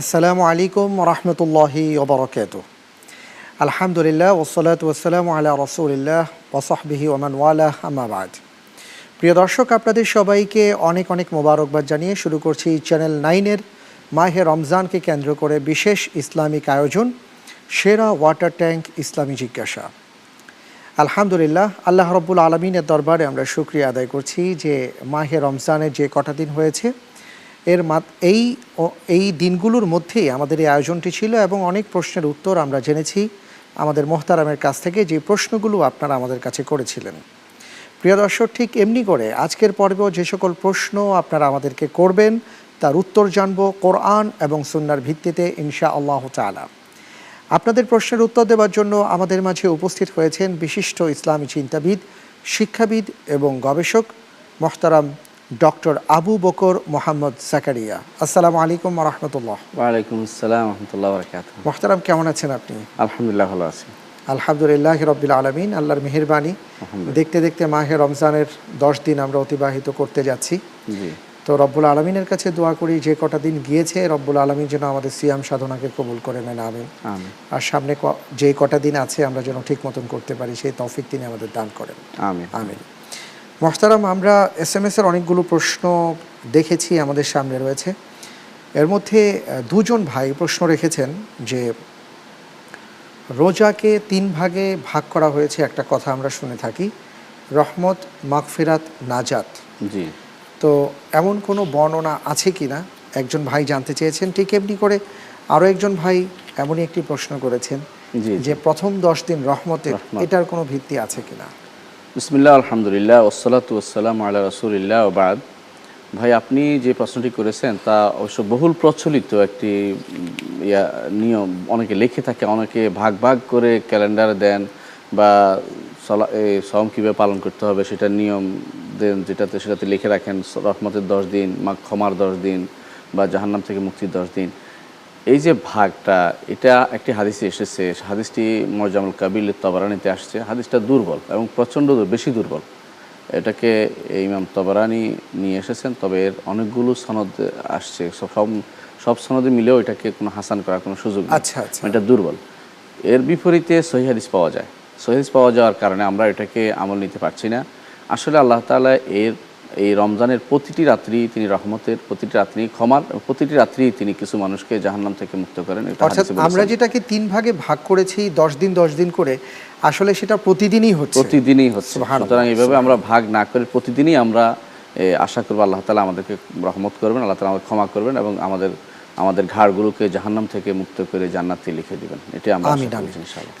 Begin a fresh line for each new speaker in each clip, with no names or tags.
আসসালামু আলাইকুম রহমতুল্লাহি ওবরকাত আলহামদুলিল্লাহ ওসলাত ওসালাম আলা রসুলিল্লাহ ওসহবিহি ওমান ওয়ালাহ আমাবাদ প্রিয় দর্শক আপনাদের সবাইকে অনেক অনেক মোবারকবাদ জানিয়ে শুরু করছি চ্যানেল নাইনের মাহে রমজানকে কেন্দ্র করে বিশেষ ইসলামিক আয়োজন সেরা ওয়াটার ট্যাঙ্ক ইসলামী জিজ্ঞাসা আলহামদুলিল্লাহ, আল্লাহ রব্বুল আলমিনের দরবারে আমরা শুক্রিয়া আদায় করছি যে মাহে রমজানের যে কটা দিন হয়েছে, এর এই এই দিনগুলোর মধ্যেই আমাদের এই আয়োজনটি ছিল এবং অনেক প্রশ্নের উত্তর আমরা জেনেছি আমাদের মোহতারামের কাছ থেকে যে প্রশ্নগুলো আপনারা আমাদের কাছে করেছিলেন। প্রিয় দর্শক, ঠিক এমনি করে আজকের পর্বেও যে সকল প্রশ্ন আপনারা আমাদেরকে করবেন, তার উত্তর জানব কোরআন এবং সুন্নার ভিত্তিতে ইনশা আল্লাহ তালা আপনাদের প্রশ্নের উত্তর দেওয়ার জন্য আমাদের মাঝে উপস্থিত হয়েছেন বিশিষ্ট ইসলামী চিন্তাবিদ শিক্ষাবিদ এবং গবেষক মোহতারাম ডক্টর আবু বকর মোহাম্মদ জাকারিয়া। আসসালামু আলাইকুম রহমতুল্লাহ
ওয়ালাইকুম আসসালাম রহমতুল্লাহ
মোহতারাম কেমন আছেন আপনি?
আলহামদুলিল্লাহ ভালো আছি।
আলহামদুলিল্লাহ রবিল আলমিন আল্লাহর মেহেরবানি। দেখতে দেখতে মাহে রমজানের দশ দিন আমরা অতিবাহিত করতে যাচ্ছি।
জি।
তো রব্বুল আলমিনের কাছে দোয়া করি যে কটা দিন গিয়েছে রব্বুল আলমিন যেন আমাদের সিয়াম সাধনাকে কবুল করে নেন আমিন।
আমি
আর সামনে যে কটা দিন আছে আমরা যেন ঠিক মতন করতে পারি সেই তৌফিক তিনি আমাদের দান করেন।
আমি
আমিন। মোহতারাম আমরা এস এম এর অনেকগুলো প্রশ্ন দেখেছি আমাদের সামনে রয়েছে। এর মধ্যে দুজন ভাই প্রশ্ন রেখেছেন যে রোজাকে তিন ভাগে ভাগ করা হয়েছে একটা কথা আমরা শুনে থাকি রহমত মাগফিরাত নাজাত।
জি।
তো এমন কোনো বর্ণনা আছে কি না? একজন ভাই জানতে চেয়েছেন ঠিক এমনি করে আরও একজন ভাই এমনই একটি প্রশ্ন করেছেন যে প্রথম দশ দিন রহমতের এটার কোনো ভিত্তি আছে কি না?
বিসমিল্লাহ আলহামদুলিল্লাহ ওসলাতু ওসালাম আল্লাহ রসুলিল্লাহ বাদ। ভাই আপনি যে প্রশ্নটি করেছেন তা অবশ্য বহুল প্রচলিত একটি ইয়া নিয়ম। অনেকে লিখে থাকে অনেকে ভাগ ভাগ করে ক্যালেন্ডার দেন বা সলা- এই সম কীভাবে পালন করতে হবে সেটা নিয়ম দেন যেটাতে সেটাতে লিখে রাখেন রহমতের দশ দিন মা ক্ষমার দশ দিন বা জাহান্নাম থেকে মুক্তির দশ দিন। এই যে ভাগটা এটা একটি হাদিসে এসেছে। হাদিসটি মরজামুল কাবিল তবরানিতে আসছে। হাদিসটা দুর্বল এবং প্রচণ্ড বেশি দুর্বল। এটাকে এই ইমাম তবরানি নিয়ে এসেছেন তবে এর অনেকগুলো সনদ আসছে। সব সব সনদে মিলেও এটাকে কোনো হাসান করার কোনো সুযোগ
আচ্ছা, আচ্ছা।
এটা দুর্বল। এর বিপরীতে সহি হাদিস পাওয়া যায়। সহি হাদিস পাওয়া যাওয়ার কারণে আমরা এটাকে আমল নিতে পারছি না। আসলে আল্লাহ তাআলা এর এই রমজানের প্রতিটি রাত্রি তিনি রহমতের প্রতিটি রাত্রি ক্ষমার প্রতিটি রাত্রি তিনি কিছু মানুষকে জাহান্নাম থেকে মুক্ত করেন।
অর্থাৎ আমরা যেটাকে তিন ভাগে ভাগ করেছি দশ দিন দশ দিন করে আসলে সেটা প্রতিদিনই হচ্ছে।
প্রতিদিনই হচ্ছে। সুতরাং এইভাবে আমরা ভাগ না করে প্রতিদিনই আমরা আশা করব আল্লাহ তালা আমাদেরকে রহমত করবেন আল্লাহ তালা আমাদের ক্ষমা করবেন এবং আমাদের আমাদের ঘাড়গুলোকে জাহান্নাম থেকে মুক্ত করে জান্নাতে লিখে দিবেন। এটাই আমরা
আমিন।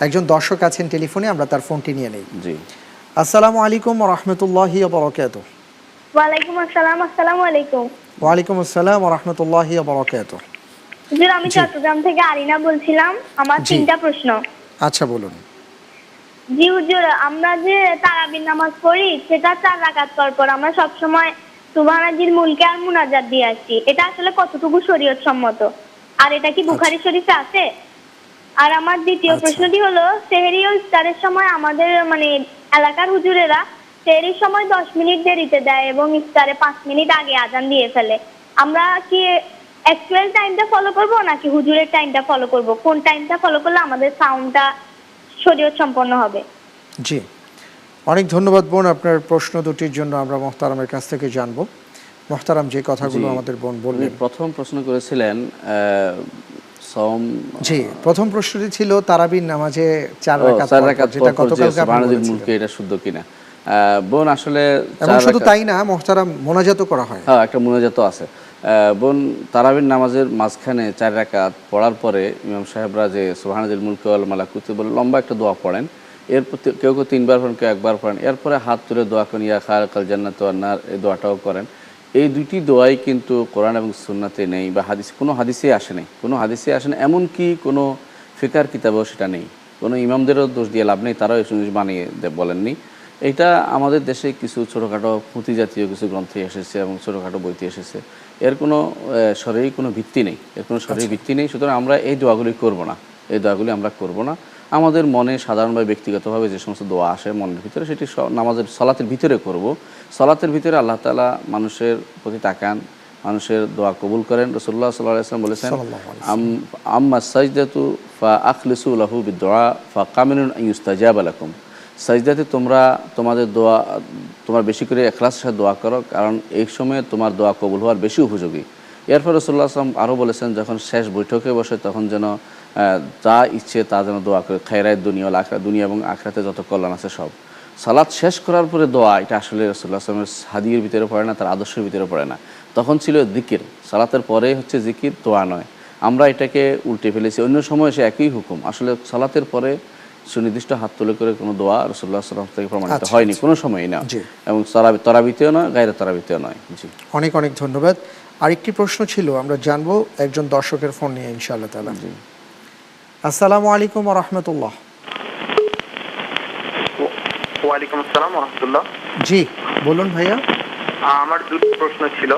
একজন দর্শক আছেন টেলিফোনে আমরা তার ফোনটি নিয়ে নেই।
জি।
আসসালামু আলাইকুম রহমতুল্লাহি বরকাত
ওয়ালাইকুম আসসালাম আসসালামু আলাইকুম।
ওয়ালাইকুম আসসালাম রহমতুল্লাহি বরকাত
হুজুর আমি চট্টগ্রাম থেকে আরিনা বলছিলাম আমার
জি।
তিনটা প্রশ্ন।
আচ্ছা বলুন।
জি হুজুর আমরা যে তারাবির নামাজ পড়ি সেটা চার রাকাত পর পর আমরা সব সময় সুবহানাজির মুলকে আর মুনাজাত দিয়ে আসছি। এটা আসলে কতটুকু শরীয়ত সম্মত? আর এটা কি বুখারী শরীফে আছে? আর আমার দ্বিতীয়
আচ্ছা।
প্রশ্নটি হলো সেহেরি ও ইফতারের সময় আমাদের মানে এলাকার হুজুরেরা সেহেরির সময় দশ মিনিট দেরিতে দেয় এবং ইফতারে পাঁচ মিনিট আগে আজান দিয়ে ফেলে। আমরা কি অ্যাকচুয়াল টাইমটা ফলো করব নাকি হুজুরের টাইমটা ফলো করব? কোন টাইমটা ফলো করলে আমাদের সাউন্ডটা শরীয়ত সম্পন্ন হবে?
জি। অনেক ধন্যবাদ বোন আপনার প্রশ্ন দুটির জন্য আমরা মোহতারামের কাছ থেকে জানব। মোহতারাম যে কথাগুলো আমাদের বোন বললেন।
প্রথম প্রশ্ন করেছিলেন সম
জি প্রথম প্রশ্নটি ছিল তারাবির নামাজে চার রাকাত
রাকাত
যেটা গতকালকে
মুলকে এটা শুদ্ধ কিনা। বোন আসলে
এবং শুধু তাই না মোহতারাম মোনাজাতও করা হয়।
হ্যাঁ একটা মোনাজাত আছে। বোন তারাবির নামাজের মাঝখানে চার রাকাত পড়ার পরে ইমাম সাহেবরা যে সুবহানাজিল মুলকে ওয়াল মালাকুতি বলে লম্বা একটা দোয়া পড়েন। এর প্রতি কেউ কেউ তিনবার পড়েন কেউ একবার পড়েন এরপরে হাত তুলে দোয়া করেন ইয়া খায়রাকাল জান্নাত ওয়ান নার এই দোয়াটাও করেন। এই দুইটি দোয়াই কিন্তু কোরআন এবং সুন্নাতে নেই বা হাদিস কোনো হাদিসে আসে নেই। কোনো হাদিসে আসে না এমনকি কোনো ফিকার কিতাবেও সেটা নেই। কোনো ইমামদেরও দোষ দিয়ে লাভ নেই তারাও এই জিনিস বানিয়ে বলেননি। এটা আমাদের দেশে কিছু ছোটোখাটো পুঁথি জাতীয় কিছু গ্রন্থে এসেছে এবং ছোটোখাটো বইতে এসেছে। এর কোনো সরেই কোনো ভিত্তি নেই। এর কোনো সরেই ভিত্তি নেই সুতরাং আমরা এই দোয়াগুলি করব না। এই দোয়াগুলি আমরা করব না। আমাদের মনে সাধারণভাবে ব্যক্তিগতভাবে যে সমস্ত দোয়া আসে মনের ভিতরে সেটি নামাজের সলাতের ভিতরে করব। সলাতের ভিতরে আল্লাহ তাআলা মানুষের প্রতি তাকান মানুষের দোয়া কবুল করেন। রসুল্লাহ সাল্লাহ আসলাম বলেছেন আম্মা সাজদাতু ফা আখলিসু লাহু বিদুআ ফা কামিনুন ইউস্তাজাবা লাকুম। সাজদাতে তোমরা তোমাদের দোয়া তোমার বেশি করে এখলাসের সাথে দোয়া করো কারণ এই সময়ে তোমার দোয়া কবুল হওয়ার বেশি উপযোগী। এরপর রসুল্লাহ আসলাম আরও বলেছেন যখন শেষ বৈঠকে বসে তখন যেন যা ইচ্ছে তা যেন দোয়া করে। খায়রায় দুনিয়া আখরা দুনিয়া এবং আখরাতে যত কল্যাণ আছে সব। সালাদ শেষ করার পরে দোয়া এটা আসলে রসুল্লাহ আসলামের হাদিয়ের ভিতরে পড়ে না তার আদর্শের ভিতরে পড়ে না। তখন ছিল জিকির। সালাতের পরে হচ্ছে জিকির দোয়া নয়। আমরা এটাকে উল্টে ফেলেছি। অন্য সময় সে একই হুকুম। আসলে সালাতের পরে সুনির্দিষ্ট হাত তুলে করে কোনো দোয়া রসুল্লাহ সাল্লাম থেকে প্রমাণিত
আচ্ছা,
হয়নি। কোনো সময়ই না।
জি।
এবং তরাবি তরাবিতেও নয় গায়ের তরাবিতেও নয়। জি।
অনেক অনেক ধন্যবাদ। আরেকটি প্রশ্ন ছিল আমরা জানব একজন দর্শকের ফোন নিয়ে ইনশাআল্লাহ তাআলা। আসসালামু আলাইকুম রহমতুল্লাহ।
ওয়ালাইকুম আসসালাম রহমতুল্লাহ।
জি বলুন ভাইয়া।
আমার দুটো প্রশ্ন ছিল।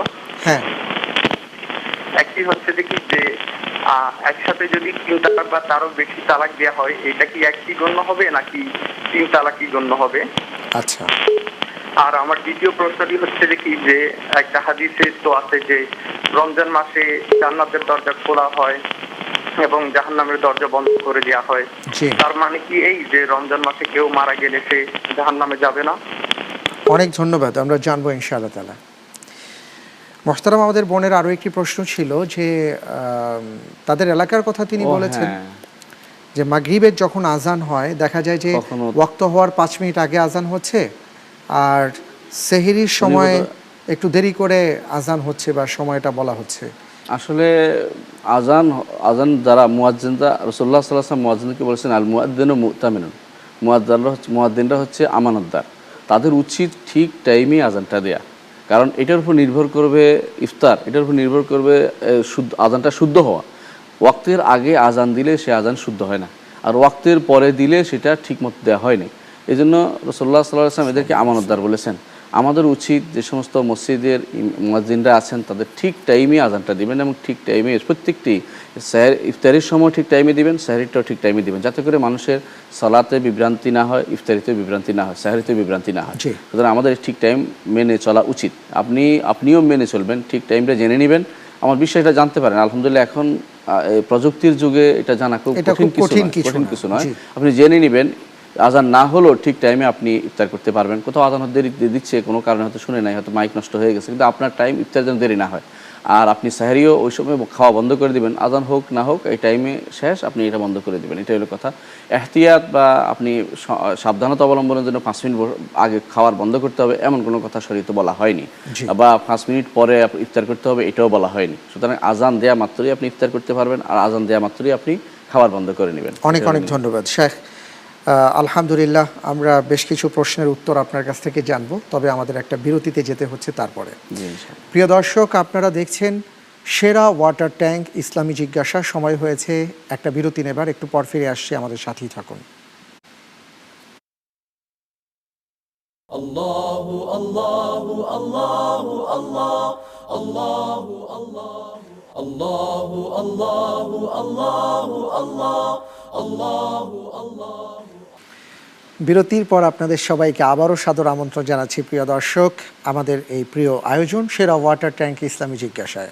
হ্যাঁ।
একটি হচ্ছে যে কি যে একসাথে যদি তিন তালাক বা তারও বেশি তালাক দেওয়া হয় এটা কি একই গণ্য হবে নাকি তিন তালাকই গণ্য হবে?
আচ্ছা।
আর আমার দ্বিতীয় প্রশ্নটি হচ্ছে যে কি যে একটা হাদিসে তো আছে যে রমজান মাসে জান্নাতের দরজা খোলা হয়। এবং জাহান্নামের দরজা বন্ধ করে দেওয়া হয়। তার মানে কি এই যে রমজান মাসে কেউ মারা গেলে সে জাহান্নামে যাবে না?
অনেক ধন্যবাদ আমরা জানব ইনশাআল্লাহ তালা মোহতারাম আমাদের বোনের আরও একটি প্রশ্ন ছিল যে তাদের এলাকার কথা তিনি বলেছেন
হ্যাঁ।
যে মাগরিবের যখন আজান হয় দেখা যায় যে ওয়াক্ত হওয়ার পাঁচ মিনিট আগে আজান হচ্ছে আর সেহেরির সময় একটু দেরি করে আজান হচ্ছে বা সময়টা বলা হচ্ছে।
আসলে আজান আজান যারা মুয়াজ্জিনরা রসোল্লা সাল্লাহ মুয়াজ্জিনকে বলেছেন, আল মুয়াদ্দিন ও মুতামিনুন। মুয়াদ্দাররা হচ্ছে মুয়াদ্দিনরা হচ্ছে আমানতদার। তাদের উচিত ঠিক টাইমে আজানটা দেয়া। কারণ এটার উপর নির্ভর করবে ইফতার, এটার উপর নির্ভর করবে শুদ্ধ, আজানটা শুদ্ধ হওয়া। ওয়াক্তের আগে আজান দিলে সে আজান শুদ্ধ হয় না। আর ওয়াক্তের পরে দিলে সেটা ঠিক মতো দেওয়া হয়নি। এই জন্য রসোল্লা সাল্লাহ আসলাম এদেরকে আমানতদার বলেছেন। আমাদের উচিত যে সমস্ত মসজিদের মুয়াজ্জিনরা আছেন তাদের ঠিক টাইমে আজানটা দিবেন এবং ঠিক টাইমে প্রত্যেকটি স্যার ইফতারির সময় ঠিক টাইমে দিবেন স্যারিটাও ঠিক টাইমে দিবেন যাতে করে মানুষের সালাতে বিভ্রান্তি না হয় ইফতারিতে বিভ্রান্তি না হয় স্যাহারিতে বিভ্রান্তি না হয়। সুতরাং আমাদের ঠিক টাইম মেনে চলা উচিত। আপনি আপনিও মেনে চলবেন ঠিক টাইমটা জেনে নেবেন। আমার বিষয় এটা জানতে পারেন আলহামদুলিল্লাহ এখন প্রযুক্তির যুগে এটা জানা খুব কঠিন কিছু
কঠিন কিছু
নয়। আপনি জেনে নেবেন আজান না হলেও ঠিক টাইমে আপনি ইফতার করতে পারবেন। কোথাও আজান দেরি দিচ্ছে কোনো কারণে হয়তো শুনে নাই হয়তো মাইক নষ্ট হয়ে গেছে কিন্তু আপনার টাইম ইফতার যেন দেরি না হয়। আর আপনি সাহারিও ওই সময় খাওয়া বন্ধ করে দিবেন। আজান হোক না হোক এই টাইমে শেষ আপনি এটা বন্ধ করে দিবেন। এটাই হলো কথা। এহতিয়াত বা আপনি সাবধানতা অবলম্বনের জন্য পাঁচ মিনিট আগে খাওয়ার বন্ধ করতে হবে এমন কোনো কথা শরীরে বলা হয়নি। বা পাঁচ মিনিট পরে ইফতার করতে হবে এটাও বলা হয়নি। সুতরাং আজান দেয়া মাত্রই আপনি ইফতার করতে পারবেন আর আজান দেয়া মাত্রই আপনি খাবার বন্ধ করে নেবেন।
অনেক অনেক ধন্যবাদ। শেখ আলহামদুলিল্লাহ আমরা বেশ কিছু প্রশ্নের উত্তর আপনার কাছ থেকে জানব তবে আমাদের একটা বিরতিতে যেতে হচ্ছে তারপরে
জি
প্রিয় দর্শক আপনারা দেখছেন সেরা ওয়াটার ট্যাঙ্ক ইসলামী জিজ্ঞাসা সময় হয়েছে একটা বিরতি নেবার একটু পর ফিরে আসছে আমাদের সাথেই থাকুন বিরতির পর আপনাদের সবাইকে আবারও সাদর আমন্ত্রণ জানাচ্ছি প্রিয় দর্শক। আমাদের এই প্রিয় আয়োজন সেরা ওয়াটার ট্যাঙ্ক ইসলামী জিজ্ঞাসায়।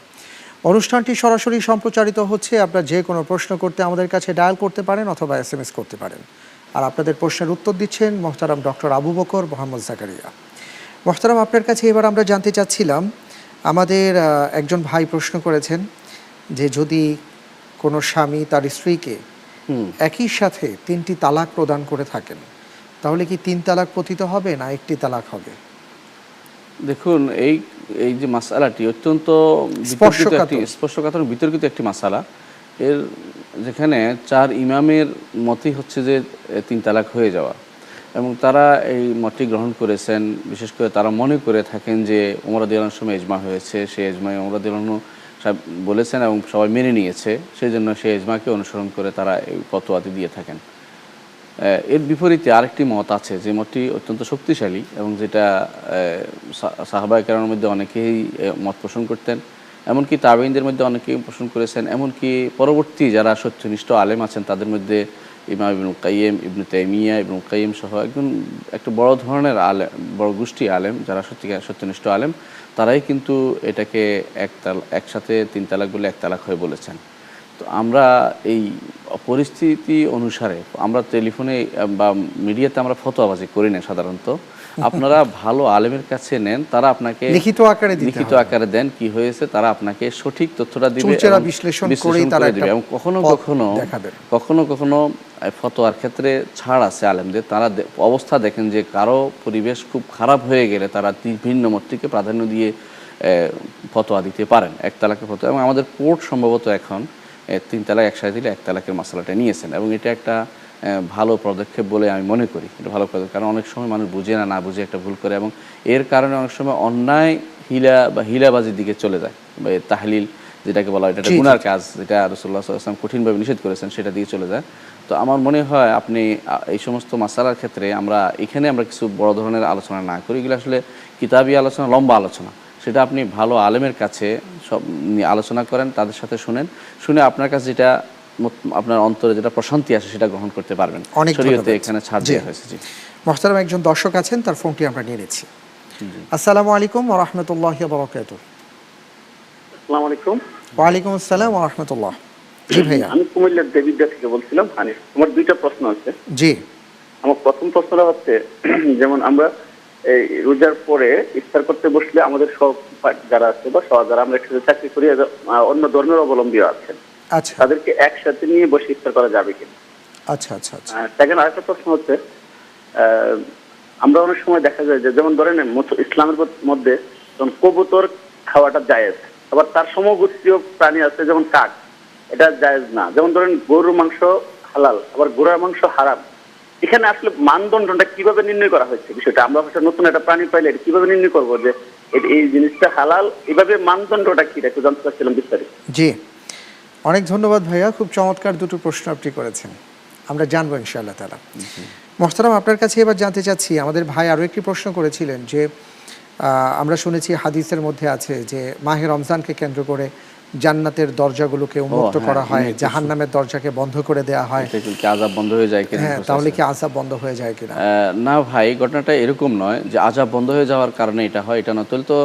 অনুষ্ঠানটি সরাসরি সম্প্রচারিত হচ্ছে আপনারা যে কোনো প্রশ্ন করতে আমাদের কাছে ডায়াল করতে পারেন অথবা এস এম এস করতে পারেন। আর আপনাদের প্রশ্নের উত্তর দিচ্ছেন মোহতারাম ডক্টর আবু বকর মোহাম্মদ জাকারিয়া। মোহতারাম আপনার কাছে এবার আমরা জানতে চাচ্ছিলাম আমাদের একজন ভাই প্রশ্ন করেছেন যে যদি কোনো স্বামী তার স্ত্রীকে একই সাথে তিনটি তালাক প্রদান করে থাকেন তাহলে কি তিন তালাক পতিত হবে না একটি তালাক হবে?
দেখুন এই এই যে মাসালাটি অত্যন্ত
স্পর্শকাতর।
বিতর্কিত একটি মাসালা। এর যেখানে চার ইমামের মতই হচ্ছে যে তিন তালাক হয়ে যাওয়া। এবং তারা এই মতটি গ্রহণ করেছেন বিশেষ করে তারা মনে করে থাকেন যে ওমরা দিলানোর সময় এজমা হয়েছে সেই এজমায় ওমরা দিলানো সাহেব বলেছেন এবং সবাই মেনে নিয়েছে। সেই জন্য সেই এজমাকে অনুসরণ করে তারা এই ফতোয়াটি দিয়ে থাকেন। এর বিপরীতে আরেকটি মত আছে, যে মতটি অত্যন্ত শক্তিশালী এবং যেটা সাহাবাই কারণের মধ্যে অনেকেই মত পোষণ করতেন। এমনকি তাবেইনদের মধ্যে অনেকেই পোষণ করেছেন। এমনকি পরবর্তী যারা সত্যনিষ্ঠ আলেম আছেন, তাদের মধ্যে ইমাম ইবনুল কাইম ইবনু তাইমিয়া, ইবনুল কাইম সহ একজন, একটা বড় ধরনের আলেম বড় গোষ্ঠী আলেম, যারা সত্যিকার সত্যনিষ্ঠ আলেম, তারাই কিন্তু এটাকে এক তাল একসাথে তিন তালাক বলে এক তালাক হয়ে বলেছেন। তো আমরা এই পরিস্থিতি অনুসারে আমরা টেলিফোনে বা মিডিয়াতে আমরা ফতোয়াবাজি করি না সাধারণত। আপনারা ভালো আলেমের কাছে নেন তারা আপনাকে
লিখিত আকারে
লিখিত আকারে দেন কি হয়েছে তারা আপনাকে সঠিক তথ্যটা দিবে
বিশ্লেষণ
করে দিবে এবং কখনো কখনো কখনো কখনো ফতোয়ার ক্ষেত্রে ছাড় আছে আলেমদের। তারা অবস্থা দেখেন যে কারও পরিবেশ খুব খারাপ হয়ে গেলে তারা ভিন্ন মতটিকে প্রাধান্য দিয়ে ফতোয়া দিতে পারেন এক তালাকের ফতোয়া। এবং আমাদের কোর্ট সম্ভবত এখন তিন তালাক একসাথে দিলে এক তালাকের মশলাটা নিয়েছেন এবং এটা একটা ভালো পদক্ষেপ বলে আমি মনে করি। এটা ভালো পদক্ষেপ কারণ অনেক সময় মানুষ বুঝে না না বুঝে একটা ভুল করে এবং এর কারণে অনেক সময় অন্যায় হিলা বা হিলাবাজির দিকে চলে যায় বা তাহলিল যেটাকে বলা হয় এটা গুনার কাজ যেটা রসুল্লাহ আসলাম কঠিনভাবে নিষেধ করেছেন সেটা দিয়ে চলে যায়। তো আমার মনে হয় আপনি এই সমস্ত মাসালার ক্ষেত্রে আমরা এখানে আমরা কিছু বড় ধরনের আলোচনা না করি। এগুলো আসলে কিতাবি আলোচনা লম্বা আলোচনা। সেটা আপনি ভালো আলেমের কাছে সব নিয়ে আলোচনা করেন তাদের সাথে শুনেন শুনে আপনার কাছে যেটা আপনার অন্তরে যেটা প্রশান্তি আসে সেটা গ্রহণ করতে পারবেন।
অনেক
শরীয়তে এখানে ছাড়। দেওয়া হয়েছে জি।
মোহতারাম একজন দর্শক আছেন তার ফোনটি আমরা নিয়ে নিচ্ছি। আসসালামু আলাইকুম ওরহমতুল্লাহ বরকাত
আসসালামু আলাইকুম।
ওয়ালাইকুম আসসালাম ওরহমতুল্লাহ জি ভাইয়া।
আমি কুমিল্লার দেবিদ্যা থেকে বলছিলাম হানিফ। তোমার দুইটা প্রশ্ন আছে।
জি।
আমার প্রথম প্রশ্নটা হচ্ছে যেমন আমরা এই রোজার পরে ইফতার করতে বসলে আমাদের সব যারা আছে বা সব যারা আমরা একসাথে চাকরি করি অন্য ধর্মের অবলম্বী আছেন।
আচ্ছা।
তাদেরকে একসাথে নিয়ে বসে ইফতার করা যাবে কিনা।
আচ্ছা আচ্ছা আচ্ছা।
সেকেন্ড আরেকটা প্রশ্ন হচ্ছে আহ, আমরা অনেক সময় দেখা যায় যে যেমন ধরেন ইসলামের মধ্যে যেমন কবুতর খাওয়াটা জায়েজ আবার তার সমগোত্রীয় প্রাণী আছে যেমন কাক এটা জায়েজ না। যেমন ধরেন গরুর মাংস হালাল আবার ঘোড়ার মাংস হারাম। এখানে আসলে মানদণ্ডটা কীভাবে নির্ণয় করা হয়েছে বিষয়টা? আমরা হচ্ছে নতুন একটা প্রাণী পাইলে এটা কীভাবে নির্ণয় করব যে এই জিনিসটা হালাল? এভাবে মানদণ্ডটা কি? একটু জানতে চাচ্ছিলাম বিস্তারিত।
জি। অনেক ধন্যবাদ ভাইয়া। খুব চমৎকার দুটো প্রশ্ন আপনি করেছেন। আমরা জানব ইনশাআল্লাহ তালা মোহতারাম, আপনার কাছে এবার জানতে চাচ্ছি, আমাদের ভাই আরও একটি প্রশ্ন করেছিলেন যে আমরা শুনেছি হাদিসের মধ্যে আছে যে, মাহে রমজানকে কেন্দ্র করে জান্নাতের দরজাগুলোকে উন্মুক্ত
হ্যাঁ,
করা হয়
অনেক কিছু।
জাহান্নামের দরজাকে বন্ধ করে দেওয়া হয়।
কি আজাব বন্ধ হয়ে যায় কিনা
হ্যাঁ তাহলে কি আজাব বন্ধ হয়ে যায় কিনা?
না ভাই ঘটনাটা এরকম নয় যে আজাব বন্ধ হয়ে যাওয়ার কারণে এটা হয় এটা না তাহলে তো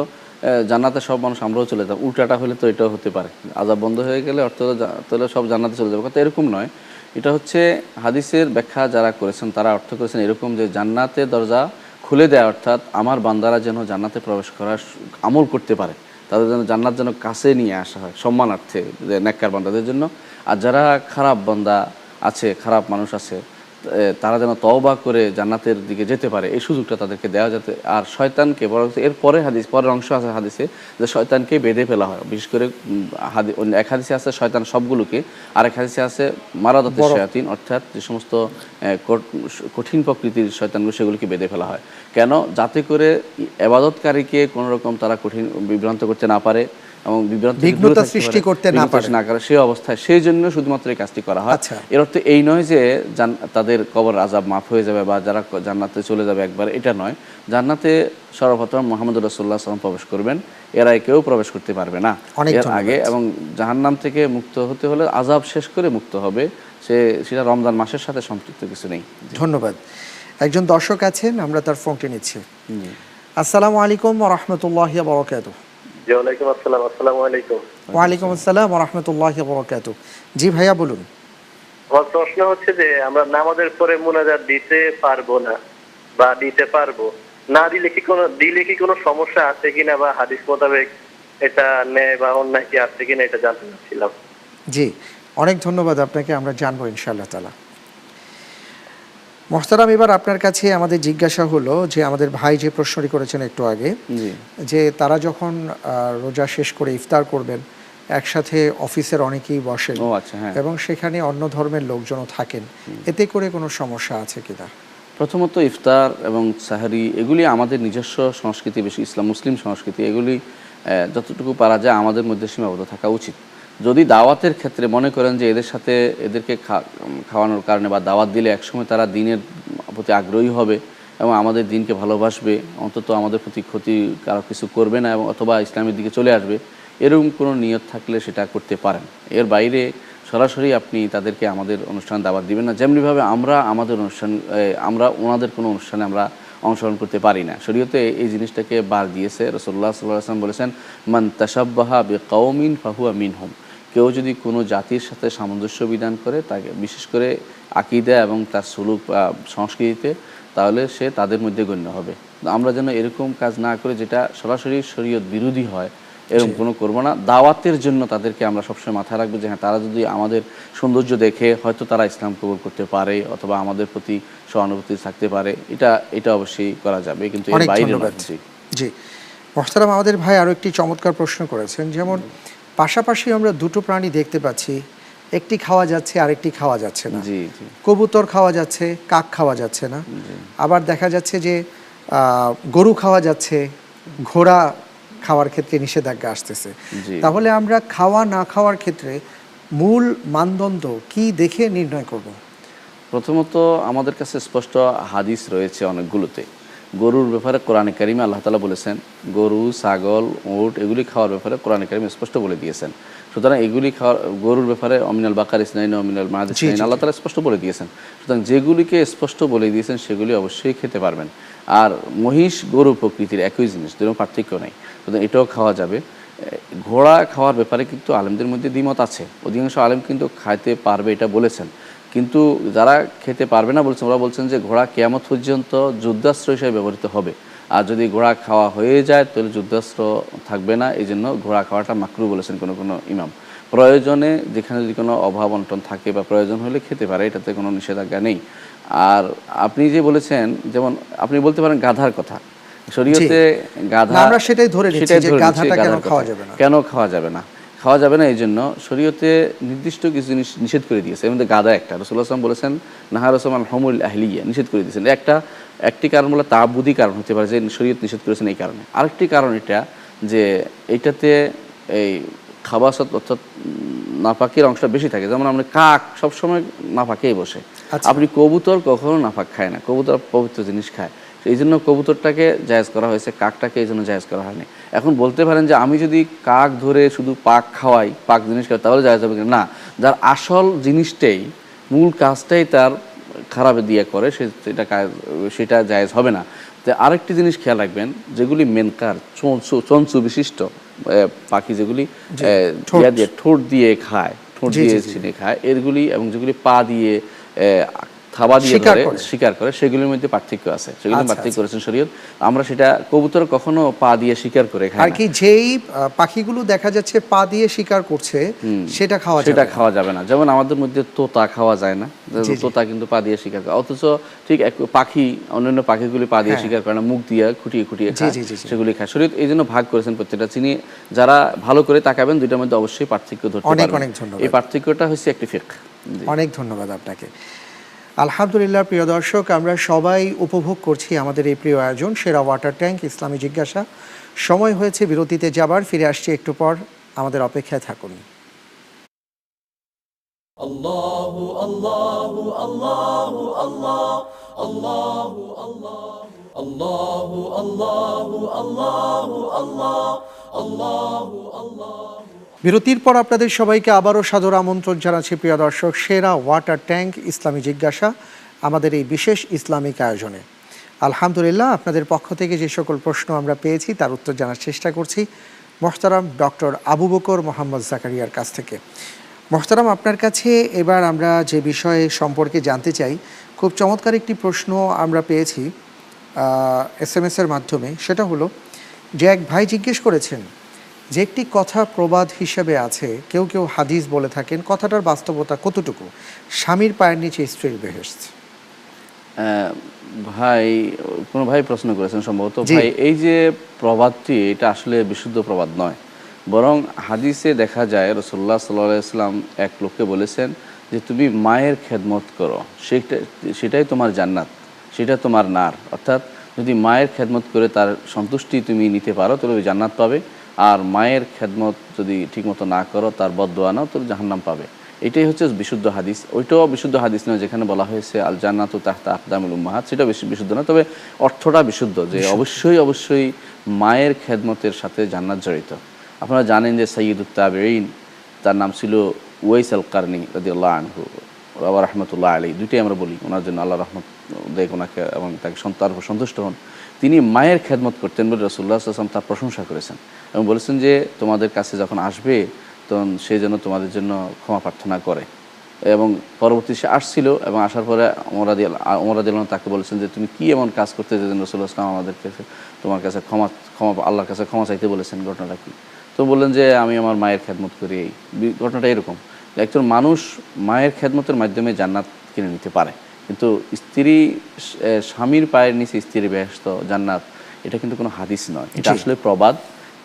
জান্নাতে সব মানুষ আমরাও চলে যাব উল্টাটা হলে তো এটাও হতে পারে। আজাব বন্ধ হয়ে গেলে অর্থ তাহলে সব জান্নাতে চলে যাবে। কথা এরকম নয় এটা হচ্ছে হাদিসের ব্যাখ্যা যারা করেছেন তারা অর্থ করেছেন এরকম যে জান্নাতে দরজা খুলে দেয় অর্থাৎ আমার বান্দারা যেন জান্নাতে প্রবেশ করার আমল করতে পারে। তাদের জন্য জান্নাত যেন কাছে নিয়ে আসা হয়, সম্মানার্থে নেককার বান্দাদের জন্য। আর যারা খারাপ বান্দা আছে, খারাপ মানুষ আছে তারা যেন তওবা করে জান্নাতের দিকে যেতে পারে এই সুযোগটা তাদেরকে দেওয়া যাতে আর শয়তানকে বরং এর পরে হাদিস পরের অংশ আছে হাদিসে যে শয়তানকে বেঁধে ফেলা হয়। বিশেষ করে হাদি এক হাদিসে আছে শয়তান সবগুলোকে আর এক হাদিসে আছে মারাদতের শয়াতিন অর্থাৎ যে সমস্ত কঠিন প্রকৃতির শয়তানগুলো সেগুলোকে বেঁধে ফেলা হয়। কেন? যাতে করে এবাদতকারীকে কোনোরকম তারা কঠিন বিভ্রান্ত করতে না পারে এবং
বিঘ্নতা সৃষ্টি করতে না পারে।
না করে সেই অবস্থায় সেই জন্য শুধুমাত্র এই কাজটি করা হয়।
আচ্ছা।
এর অর্থ এই নয় যে তাদের কবর আজাব মাফ হয়ে যাবে বা যারা জান্নাতে চলে যাবে একবার এটা নয়। জান্নাতে সর্বপ্রথম মোহাম্মদ রসুল্লাহ সাল্লাম প্রবেশ করবেন। এর কেউ প্রবেশ করতে পারবে না। এর আগে এবং জাহান্নাম থেকে মুক্ত হতে হলে আজাব শেষ করে মুক্ত হবে। সে সেটা রমজান মাসের সাথে সম্পৃক্ত কিছু নেই।
ধন্যবাদ। একজন দর্শক আছেন আমরা তার ফোনটি নিচ্ছি। আসসালামু আলাইকুম রহমতুল্লাহ বরকাত
ওয়ালাইকুম আসসালাম আসসালামু আলাইকুম।
ওয়ালাইকুম আসসালাম রহমতুল্লাহ বরকাত। জি ভাইয়া বলুন।
আমার প্রশ্ন হচ্ছে যে আমরা নামাজের পরে মোনাজাত দিতে পারব না বা দিতে পারব না দিলে কি কোনো দিলে কি কোনো সমস্যা আছে কিনা বা হাদিস মোতাবেক এটা ন্যায় বা অন্যায় কি আছে কিনা এটা জানতে চাচ্ছিলাম।
জি অনেক ধন্যবাদ আপনাকে আমরা জানব ইনশাআল্লাহ তালা মোহতারাম এবার আপনার কাছে আমাদের জিজ্ঞাসা হলো যে আমাদের ভাই যে প্রশ্নটি করেছেন একটু আগে যে তারা যখন রোজা শেষ করে ইফতার করবেন একসাথে অফিসের অনেকেই বসেন
আচ্ছা হ্যাঁ।
এবং সেখানে অন্য ধর্মের লোকজনও থাকেন এতে করে কোনো সমস্যা আছে কিনা
প্রথমত ইফতার এবং সাহারি এগুলি আমাদের নিজস্ব সংস্কৃতি বেশি ইসলাম মুসলিম সংস্কৃতি এগুলি যতটুকু পারা যায় আমাদের মধ্যে সীমাবদ্ধ থাকা উচিত। যদি দাওয়াতের ক্ষেত্রে মনে করেন যে এদের সাথে এদেরকে খাওয়ানোর কারণে বা দাওয়াত দিলে একসময় তারা দিনের প্রতি আগ্রহী হবে এবং আমাদের দিনকে ভালোবাসবে, অন্তত আমাদের প্রতি ক্ষতি কারও কিছু করবে না এবং অথবা ইসলামের দিকে চলে আসবে, এরকম কোনো নিয়ত থাকলে সেটা করতে পারেন। এর বাইরে সরাসরি আপনি তাদেরকে আমাদের অনুষ্ঠান দাওয়াত দিবেন না। যেমনিভাবে আমরা আমাদের অনুষ্ঠান আমরা ওনাদের কোনো অনুষ্ঠানে আমরা অংশগ্রহণ করতে পারি না। শরীয়তে এই জিনিসটাকে বার দিয়েছে। রসল্লাহ সাল্লাহ আসলাম বলেছেন, মান তাসাব্বাহা বে কৌমিন ফাহুয়া মিনহুম। কেউ যদি কোনো জাতির সাথে সামঞ্জস্য বিধান করে তাকে বিশেষ করে আকিদা এবং তার সুলুক সংস্কৃতিতে তাহলে সে তাদের মধ্যে গণ্য হবে। আমরা যেন এরকম কাজ না করে যেটা সরাসরি শরীয়ত বিরোধী হয় এরকম কোনো করব না। দাওয়াতের জন্য তাদেরকে আমরা সবসময় মাথায় রাখব যে হ্যাঁ তারা যদি আমাদের সৌন্দর্য দেখে হয়তো তারা ইসলাম কবুল করতে পারে অথবা আমাদের প্রতি সহানুভূতি থাকতে পারে। এটা এটা অবশ্যই করা যাবে কিন্তু এর বাইরে জি।
জি। মোহতারাম আমাদের ভাই আরও একটি চমৎকার প্রশ্ন করেছেন যেমন পাশাপাশি আমরা দুটো প্রাণী দেখতে পাচ্ছি। একটি খাওয়া যাচ্ছে আরেকটি খাওয়া যাচ্ছে না।
জি জি।
কবুতর খাওয়া যাচ্ছে কাক খাওয়া যাচ্ছে না। আবার দেখা যাচ্ছে যে গরু খাওয়া যাচ্ছে ঘোড়া খাওয়ার ক্ষেত্রে নিষেধাজ্ঞা আসতেছে। তাহলে আমরা খাওয়া না খাওয়ার ক্ষেত্রে মূল মানদণ্ড কি দেখে নির্ণয় করব?
প্রথমত আমাদের কাছে স্পষ্ট হাদিস রয়েছে অনেকগুলোতে। গরুর ব্যাপারে কোরআনে কারিমে আল্লাহ তালা বলেছেন গরু ছাগল উট এগুলি খাওয়ার ব্যাপারে কোরআনে কারিমে স্পষ্ট বলে দিয়েছেন। সুতরাং এগুলি খাওয়ার গরুর ব্যাপারে অমিনাল বাকার ইসনাইন অমিনাল মাহাদ
জি,
আল্লাহ তালা স্পষ্ট বলে দিয়েছেন। সুতরাং যেগুলিকে স্পষ্ট বলে দিয়েছেন সেগুলি অবশ্যই খেতে পারবেন। আর মহিষ গরু প্রকৃতির একই জিনিস দুটো পার্থক্য নেই। সুতরাং এটাও খাওয়া যাবে। ঘোড়া খাওয়ার ব্যাপারে কিন্তু আলেমদের মধ্যে দ্বিমত আছে। অধিকাংশ আলেম কিন্তু খাইতে পারবে এটা বলেছেন। কিন্তু যারা খেতে পারবে না বলছেন ওরা বলছেন যে ঘোড়া কেয়ামত পর্যন্ত যুদ্ধাস্ত্র হিসেবে ব্যবহৃত হবে। আর যদি ঘোড়া খাওয়া হয়ে যায় তাহলে যুদ্ধাস্ত্র থাকবে না। এই জন্য ঘোড়া খাওয়াটা মাকরু বলেছেন কোনো কোনো ইমাম। প্রয়োজনে যেখানে যদি কোনো অভাব অন্টন থাকে বা প্রয়োজন হলে খেতে পারে এটাতে কোনো নিষেধাজ্ঞা নেই। আর আপনি যে বলেছেন যেমন আপনি বলতে পারেন গাধার কথা। শরীয়তে গাধা
আমরা সেটাই ধরে
সেটাই
যে গাধাটা কেন খাওয়া যাবে না?
কেন খাওয়া যাবে না? খাওয়া যাবে না এই জন্য শরীয়তে নির্দিষ্ট কিছু জিনিস নিষেধ করে দিয়েছে। এর মধ্যে গাদা একটা। রসুল্লাহ আসলাম বলেছেন নাহার রসমান হমুল আহলিয়া নিষেধ করে দিয়েছেন। একটা একটি কারণ বলে তাবুদি কারণ হতে পারে যে শরীয়ত নিষেধ করেছেন এই কারণে। আরেকটি কারণ এটা যে এটাতে এই খাবাসত অর্থাৎ উম, নাপাকের অংশটা বেশি থাকে। যেমন আমরা কাক সবসময় নাপাকেই বসে।
আচ্ছা।
আপনি কবুতর কখনো নাফাক খায় না। কবুতর পবিত্র জিনিস খায়। এই জন্য কবুতরটাকে জায়েজ করা হয়েছে কাকটাকে এই জন্য জায়েজ করা হয়নি এখন বলতে পারেন যে আমি যদি কাক ধরে শুধু পাক খাওয়াই পাক জিনিস খাওয়াই তাহলে জায়েজ হবে কিনা? না যার আসল জিনিসটাই মূল কাজটাই তার খারাপে দিয়ে করে সেটা কাজ- সেটা জায়েজ হবে না তো আরেকটি জিনিস খেয়াল রাখবেন যেগুলি মেনকার চঞ্চু চঞ্চু বিশিষ্ট পাখি যেগুলি
ঠোঁট।
দিয়ে ঠোঁট দিয়ে খায় ঠোঁট দিয়ে। ছিনে খায় এরগুলি এবং যেগুলি পা দিয়ে থাবা দিয়ে ধরে শিকার করে সেগুলির মধ্যে পার্থক্য আছে। সেগুলি
আচ্ছা,
পার্থক্য করেছেন শরীয়ত। আমরা সেটা কবুতর কখনো পা দিয়ে শিকার করে খাই
আর কি যেই পাখিগুলো দেখা যাচ্ছে পা দিয়ে শিকার করছে সেটা খাওয়া যাবে
সেটা খাওয়া যাবে না। যেমন আমাদের মধ্যে তোতা খাওয়া যায় না। তোতা কিন্তু পা দিয়ে শিকার করে। অথচ ঠিক এক পাখি অন্যান্য পাখিগুলি পা দিয়ে
হ্যাঁ।
শিকার করে না মুখ দিয়ে খুঁটিয়ে খুঁটিয়ে খায়। সেগুলি খায়। শরীর এই জন্য ভাগ করেছেন প্রত্যেকটা। চিনি যারা ভালো করে তাকাবেন দুইটার মধ্যে অবশ্যই পার্থক্য ধরতে
অনেক,
পারবেন।
অনেক ধন্যবাদ।
এই পার্থক্যটা হচ্ছে একটি ফেক।
অনেক ধন্যবাদ আপনাকে। আলহামদুলিল্লাহ, প্রিয় দর্শক, আমরা সবাই উপভোগ করছি আমাদের এই প্রিয় আয়োজন, সেরা ওয়াটার ট্যাঙ্ক, ইসলামী জিজ্ঞাসা। সময় হয়েছে, বিরতিতে যাবার, ফিরে আসছি একটু পর, আমাদের অপেক্ষায় থাকুন। বিরতির পর আপনাদের সবাইকে আবারও সাদর আমন্ত্রণ জানাচ্ছি, প্রিয় দর্শক। সেরা ওয়াটার ট্যাঙ্ক, ইসলামী জিজ্ঞাসা, আমাদের এই বিশেষ ইসলামিক আয়োজনে। আলহামদুলিল্লাহ, আপনাদের পক্ষ থেকে যে সকল প্রশ্ন আমরা পেয়েছি, তার উত্তর জানার চেষ্টা করছি মোহতারাম ডক্টর আবু বকর মোহাম্মদ জাকারিয়ার কাছ থেকে। মোহতারাম, আপনার কাছে এবার আমরা যে বিষয়ে সম্পর্কে জানতে চাই, খুব চমৎকার একটি প্রশ্ন আমরা পেয়েছি এস এম এর মাধ্যমে। সেটা হলো, যে এক ভাই জিজ্ঞেস করেছেন যে একটি কথা প্রবাদ হিসেবে আছে কেউ কেউ হাদিস বলে থাকেন কথাটার বাস্তবতা কতটুকু? স্বামীর পায়ের নিচে স্ত্রীর বেহেস্ত
ভাই কোন ভাই প্রশ্ন করেছেন সম্ভবত। ভাই এই যে প্রবাদটি এটা আসলে বিশুদ্ধ প্রবাদ নয়। বরং হাদিসে দেখা যায় রসল্লাহ সাল্লাম এক লোককে বলেছেন যে তুমি মায়ের খেদমত করো। সেটা সেটাই তোমার জান্নাত সেটা তোমার নার। অর্থাৎ যদি মায়ের খেদমত করে তার সন্তুষ্টি তুমি নিতে পারো তাহলে জান্নাত পাবে। আর মায়ের খেদমত যদি ঠিকমতো না করো তার বদোয়া নাও তাহলে জাহান্নাম পাবে। এটাই হচ্ছে বিশুদ্ধ হাদিস। ওইটাও বিশুদ্ধ হাদিস নয় যেখানে বলা হয়েছে আল জান্নাত তাহতা আকদামুল উম্মাহাত। সেটা বেশি বিশুদ্ধ না তবে অর্থটা বিশুদ্ধ যে অবশ্যই অবশ্যই মায়ের খেদমতের সাথে জান্নাত জড়িত। আপনারা জানেন যে সৈয়দ উত্তাবেইন তার নাম ছিল ওয়াইস আল কারনি আল্লাহ আনহু বাবা রহমতুল্লাহ আলী দুইটাই আমরা বলি। ওনার জন্য আল্লাহ রহমত দেখ ওনাকে এবং তাকে সন্তান সন্তুষ্ট হন। তিনি মায়ের খেদমত করতেন বলে রসুল্লাহ আসলাম তার প্রশংসা করেছেন এবং বলেছেন যে, তোমাদের কাছে যখন আসবে, তখন সে যেন তোমাদের জন্য ক্ষমা প্রার্থনা করে। এবং পরবর্তী সে আসছিল এবং আসার পরে অমরাদি ওমরাদি তাকে বলেছেন যে, তুমি কি এমন কাজ করতে যেতেন রসুল্লাহ আসলাম আমাদের কাছে তোমার কাছে ক্ষমা ক্ষমা আল্লাহর কাছে ক্ষমা চাইতে বলেছেন? ঘটনাটা কি? তো বললেন যে, আমি আমার মায়ের খেদমত করি। এই ঘটনাটা এরকম। একজন মানুষ মায়ের খেদমতের মাধ্যমে জান্নাত কিনে নিতে পারে। কিন্তু স্ত্রী স্বামীর পায়ের নিচে স্ত্রীর ব্যস্ত জান্নাত। এটা কিন্তু কোনো হাদিস নয়। এটা আসলে প্রবাদ।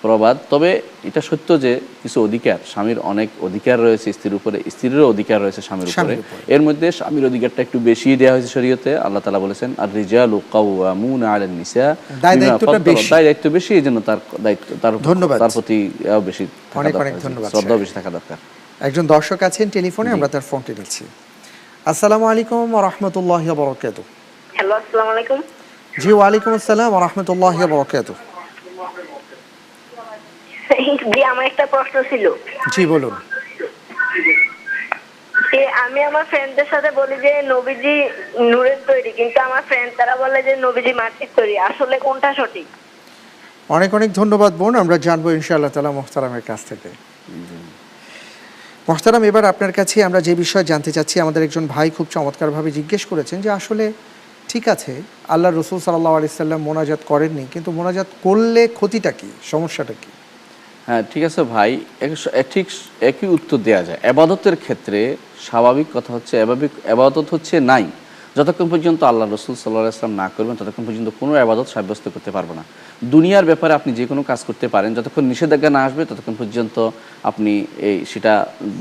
প্রবাদ তবে এটা সত্য যে কিছু অধিকার স্বামীর অনেক অধিকার রয়েছে স্ত্রীর উপরে স্ত্রীরও অধিকার রয়েছে স্বামীর উপরে। এর মধ্যে স্বামীর অধিকারটা একটু বেশি দেওয়া হয়েছে শরীয়তে। আল্লাহ তালা বলেছেন আর রিজালু কাওয়ামুনা আলান নিসা।
দায়
দায়িত্ব বেশি এই জন্য তার দায়িত্ব তার
ধন্যবাদ।
তার প্রতি বেশি
অনেক অনেক ধন্যবাদ,
শ্রদ্ধাও বেশি থাকা দরকার।
একজন দর্শক আছেন টেলিফোনে আমরা তার ফোনটি নিচ্ছি আসসালামু আলাইকুম রহমতুল্লাহ বরকাত
হ্যালো আসসালামু আলাইকুম।
জি ওয়ালাইকুম আসসালাম রহমতুল্লাহ বরকাত
জি আমার একটা প্রশ্ন ছিল।
জি বলুন।
আমি আমার ফ্রেন্ডদের সাথে বলি যে নবীজি নূরের তৈরি কিন্তু আমার ফ্রেন্ড তারা বলে যে নবীজি মাটির তৈরি। আসলে কোনটা সঠিক?
অনেক অনেক ধন্যবাদ বোন আমরা জানব ইনশাআল্লাহ তালা মোহতারামের কাছ থেকে। মোহতারাম, এবার আপনার কাছে আমরা যে বিষয়ে জানতে চাচ্ছি, আমাদের একজন ভাই খুব চমৎকারভাবে জিজ্ঞেস করেছেন যে আসলে ঠিক আছে আল্লাহ রসুল সাল্লাহ আলি সাল্লাম মোনাজাত করেননি, কিন্তু মোনাজাত করলে ক্ষতিটা কি, সমস্যাটা কি?
হ্যাঁ ঠিক আছে ভাই ঠিক একই উত্তর দেওয়া যায়। আবাদতের ক্ষেত্রে স্বাভাবিক কথা হচ্ছে আবাদত হচ্ছে নাই। যতক্ষণ পর্যন্ত আল্লাহ রসুল সাল্লাহ আসলাম না করবেন, ততক্ষণ পর্যন্ত কোনো আবাদত সাব্যস্ত করতে পারব না। দুনিয়ার ব্যাপারে আপনি যে কোনো কাজ করতে পারেন, যতক্ষণ নিষেধাজ্ঞা না আসবে, ততক্ষণ পর্যন্ত আপনি এই সেটা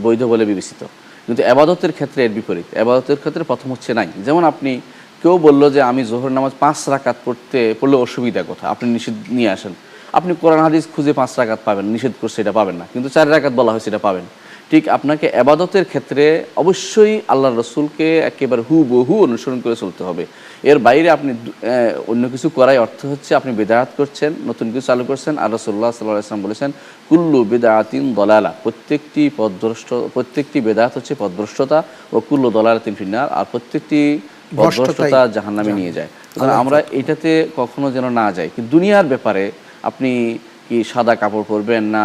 বৈধ বলে বিবেচিত। কিন্তু আবাদতের ক্ষেত্রে এর বিপরীত। আবাদতের ক্ষেত্রে প্রথম হচ্ছে নাই। যেমন আপনি কেউ বলল যে আমি জোহর নামাজ পাঁচ রাকাত পড়তে পড়লে অসুবিধা কথা, আপনি নিষেধ নিয়ে আসেন। আপনি কোরআন, হাদিস খুঁজে পাঁচ রাকাত পাবেন, নিষেধ করছে, এটা পাবেন না। কিন্তু চার রাকাত বলা হয়েছে এটা পাবেন। ঠিক আপনাকে আবাদতের ক্ষেত্রে অবশ্যই আল্লাহ রসুলকে একেবারে হু বহু অনুসরণ করে চলতে হবে। এর বাইরে আপনি অন্য কিছু করাই অর্থ হচ্ছে আপনি বেদায়াত করছেন নতুন কিছু চালু করছেন আর রসুল্লাহ সাল্লাহ আসলাম বলেছেন কুল্লু বেদায়াতিন দলালা। প্রত্যেকটি পদভ্রষ্ট প্রত্যেকটি বেদায়াত হচ্ছে পদভ্রষ্টতা ও কুল্লু দলালাতিন ফিন্নার আর প্রত্যেকটি পদভ্রষ্টতা জাহান্নামে নিয়ে যায়। আমরা এটাতে কখনো যেন না যাই। কিন্তু দুনিয়ার ব্যাপারে আপনি কি সাদা কাপড় পরবেন না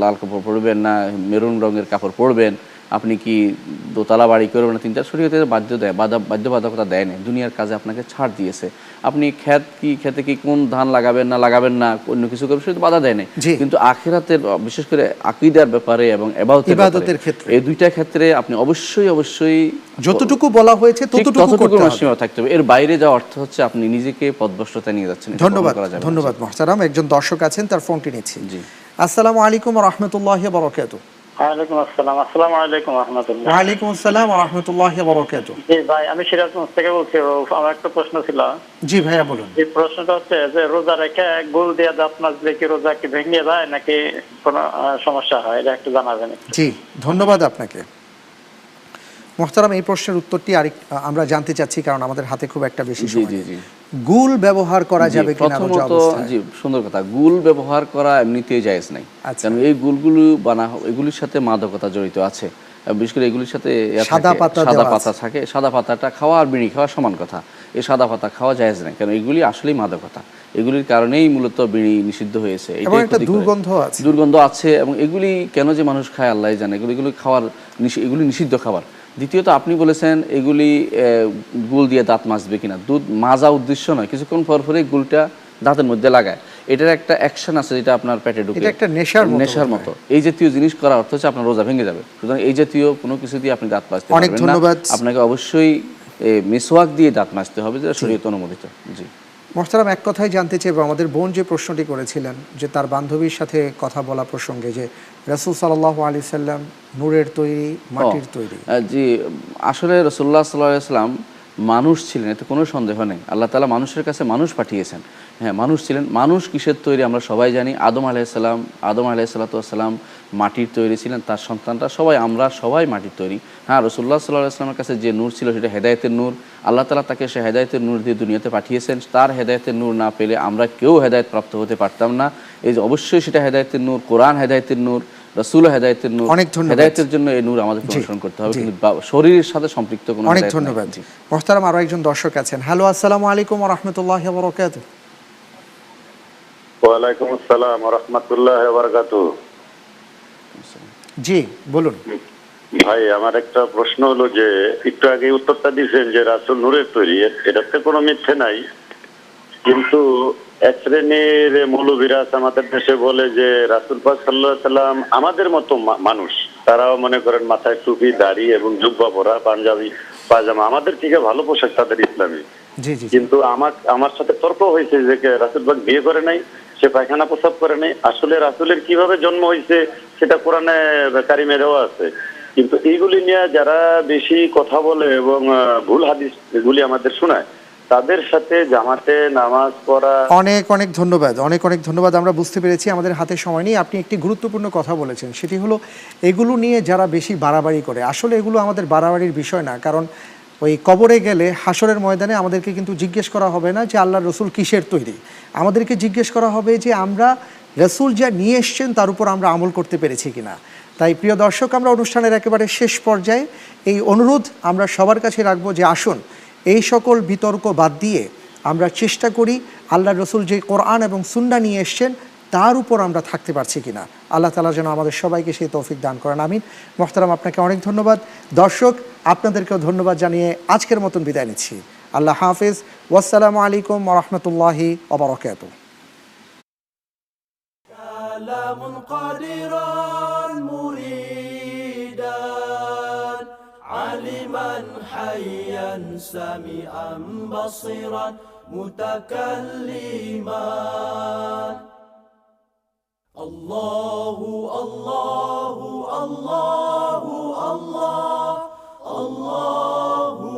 লাল কাপড় পরবেন না মেরুন রঙের কাপড় পরবেন? আপনি কি দোতলা বাড়ি করবেন না? তিনটা শরীয়তে বাধ্য দেয় বাধা বাধ্যবাধকতা দেয় না দুনিয়ার কাজে আপনাকে ছাড় দিয়েছে। আপনি ক্ষেত কি খেতে কি কোন ধান লাগাবেন না লাগাবেন না অন্য কিছু করবেন সেটা বাধা দেয় না
জি।
কিন্তু আখিরাতের বিশেষ করে আকিদার ব্যাপারে এবং এবাদতের
ইবাদতের ক্ষেত্রে।
এই দুইটা ক্ষেত্রে আপনি অবশ্যই অবশ্যই
যতটুকু বলা হয়েছে ততটুকু করতে হবে।
থাকতে হবে এর বাইরে যাওয়া অর্থ হচ্ছে আপনি নিজেকে পদভ্রষ্টতা নিয়ে যাচ্ছেন
ধন্যবাদ। ধন্যবাদ মোহতারাম একজন দর্শক আছেন তার ফোনটি নিচ্ছি
জি
আসসালামু আলাইকুম রহমতুল্লাহ বরকাত
ওয়ালাইকুম আসসালাম। আসসালামু আলাইকুম রহমতুল্লাহ।
ওয়ালাইকুম আসসালাম রহমতুল্লাহ বরকাত
জি ভাই আমি সিরাজগঞ্জ থেকে বলছি আমার একটা প্রশ্ন ছিল।
জি ভাইয়া বলুন।
এই প্রশ্নটা হচ্ছে যে রোজা রেখে গোল দিয়ে দাঁত মাজলে কি রোজা কি ভেঙে যায় নাকি কোনো সমস্যা হয়? এটা একটু জানাবেন
জি ধন্যবাদ আপনাকে। মোহতারাম এই প্রশ্নের উত্তরটি আরেক আমরা জানতে চাচ্ছি কারণ আমাদের হাতে খুব একটা বেশি সময় গুল ব্যবহার করা যাবে কিনা
প্রথমত জি সুন্দর কথা। গুল ব্যবহার করা এমনিতেই জায়েজ নাই।
আচ্ছা।
কারণ এই গুলগুলো বানা এগুলির সাথে মাদকতা জড়িত আছে। বিশেষ করে এগুলির সাথে
সাদা পাতা
সাদা পাতা থাকে। সাদা পাতাটা খাওয়া আর বিড়ি খাওয়া সমান কথা। এই সাদা পাতা খাওয়া জায়েজ নাই কারণ এগুলি আসলেই মাদকতা। এগুলির কারণেই মূলত বিড়ি নিষিদ্ধ হয়েছে।
দুর্গন্ধ আছে।
দুর্গন্ধ আছে এবং এগুলি কেন যে মানুষ খায় আল্লাহ জানে। এগুলি এগুলি খাওয়ার এগুলি নিষিদ্ধ খাবার। দ্বিতীয়ত আপনি বলেছেন এগুলি গুল দিয়ে দাঁত মাজবে কিনা। দুধ মাজা উদ্দেশ্য নয় কিছুক্ষণ পর পরে গুলটা দাঁতের মধ্যে লাগায়। এটার একটা অ্যাকশন আছে যেটা আপনার পেটে ঢুকে।
একটা নেশার মতো
নেশার মতো। এই জাতীয় জিনিস করা অর্থ হচ্ছে আপনার রোজা ভেঙে যাবে। সুতরাং এই জাতীয় কোনো কিছু দিয়ে আপনি দাঁত মাজতে
অনেক
পারবেন না।
ধন্যবাদ।
আপনাকে অবশ্যই মিসওয়াক দিয়ে দাঁত মাজতে হবে যেটা শরীয়ত অনুমোদিত। জি।
মোহতারাম এক কথাই জানতে চাইব আমাদের বোন যে প্রশ্নটি করেছিলেন যে তার বান্ধবীর সাথে কথা বলা প্রসঙ্গে যে রসুল সাল্লাহ আলি সাল্লাম নূরের তৈরি মাটির তৈরি।
জি আসলে রসুল্লাহ সাল্লাম মানুষ ছিলেন, এতে কোনো সন্দেহ নেই। আল্লাহ তালা মানুষের কাছে মানুষ পাঠিয়েছেন। হ্যাঁ মানুষ ছিলেন, মানুষ কিসের তৈরি আমরা সবাই জানি। আদম আলাইসাল্লাম আদম আলাইসাল্লাতাম মাটির তৈরি ছিলেন, তার সন্তানরা সবাই, আমরা সবাই মাটির তৈরি। হ্যাঁ রসুল্লাহ সাল্লাহ আসলামের কাছে যে নূর ছিল, সেটা হেদায়তের নূর। আল্লাহ তালা তাকে সে হেদায়তের নূর দিয়ে দুনিয়াতে পাঠিয়েছেন। তার হেদায়তের নূর না পেলে আমরা কেউ হেদায়ত প্রাপ্ত হতে পারতাম না। এই যে অবশ্যই সেটা হেদায়তের নূর, কোরআন হেদায়তের নূর। রসুল হেদায়তের নূর
অনেক ধন্যবাদ।
হেদায়তের জন্য এই নূর অনুসরণ করতে হবে কিন্তু শরীরের সাথে সম্পৃক্ত কোনো
অনেক ধন্যবাদ
জি।
মোহতারাম আরও একজন দর্শক আছেন। হ্যালো আসসালামু আলাইকুম রহমতুল্লাহ বরকাত
ওয়ালাইকুম আসসালাম রহমতুল্লাহ বারকাতু
জি বলুন।
ভাই আমার একটা প্রশ্ন হলো যে একটু আগে উত্তরটা দিয়েছেন যে রাসুল নূরের তৈরি এটাতে কোনো মিথ্যে নাই। কিন্তু এক শ্রেণির মৌলবিরাজ আমাদের দেশে বলে যে রাসুল পাক সাল্লাহ সাল্লাম আমাদের মতো মানুষ। তারাও মনে করেন মাথায় টুপি দাড়ি এবং জুব্বা পরা পাঞ্জাবি পায়জামা। আমাদের থেকে ভালো পোশাক তাদের ইসলামী। কিন্তু আমার আমার সাথে তর্ক হয়েছে যে রাসুল পাক বিয়ে করে নাই সে পায়খানা প্রসাব করে নাই। আসলে রাসুলের কীভাবে জন্ম হয়েছে সেটা কোরআনে কারিমে দেওয়া আছে। কিন্তু এইগুলি নিয়ে যারা বেশি কথা বলে এবং ভুল হাদিস এগুলি আমাদের শোনায় তাদের সাথে জামাতে নামাজ পড়া।
অনেক অনেক ধন্যবাদ, অনেক অনেক ধন্যবাদ। আমরা বুঝতে পেরেছি আমাদের হাতে সময় নেই। আপনি একটি গুরুত্বপূর্ণ কথা বলেছেন, সেটি হলো এগুলো নিয়ে যারা বেশি বাড়াবাড়ি করে, আসলে এগুলো আমাদের বাড়াবাড়ির বিষয় না, কারণ ওই কবরে গেলে হাসরের ময়দানে আমাদেরকে কিন্তু জিজ্ঞেস করা হবে না যে আল্লাহ রসুল কিসের তৈরি। আমাদেরকে জিজ্ঞেস করা হবে যে আমরা রসুল যা নিয়ে এসছেন তার উপর আমরা আমল করতে পেরেছি কিনা। তাই প্রিয় দর্শক, আমরা অনুষ্ঠানের একেবারে শেষ পর্যায়ে এই অনুরোধ আমরা সবার কাছে রাখব যে আসুন এই সকল বিতর্ক বাদ দিয়ে আমরা চেষ্টা করি আল্লাহ রসুল যে কোরআন এবং সুন্না নিয়ে এসছেন তার উপর আমরা থাকতে পারছি কিনা আল্লাহ তালা যেন আমাদের সবাইকে সেই তৌফিক দান করেন আমিন মোহতারাম আপনাকে অনেক ধন্যবাদ দর্শক আপনাদেরকেও ধন্যবাদ জানিয়ে আজকের মতন বিদায় নিচ্ছি আল্লাহ হাফিজ ওয়াসালামু আলাইকুম রহমতুল্লাহি অবরকাত
كلام قادرا مريدا قائما حيا سميعا بصيرا متكلما. الله الله الله الله الله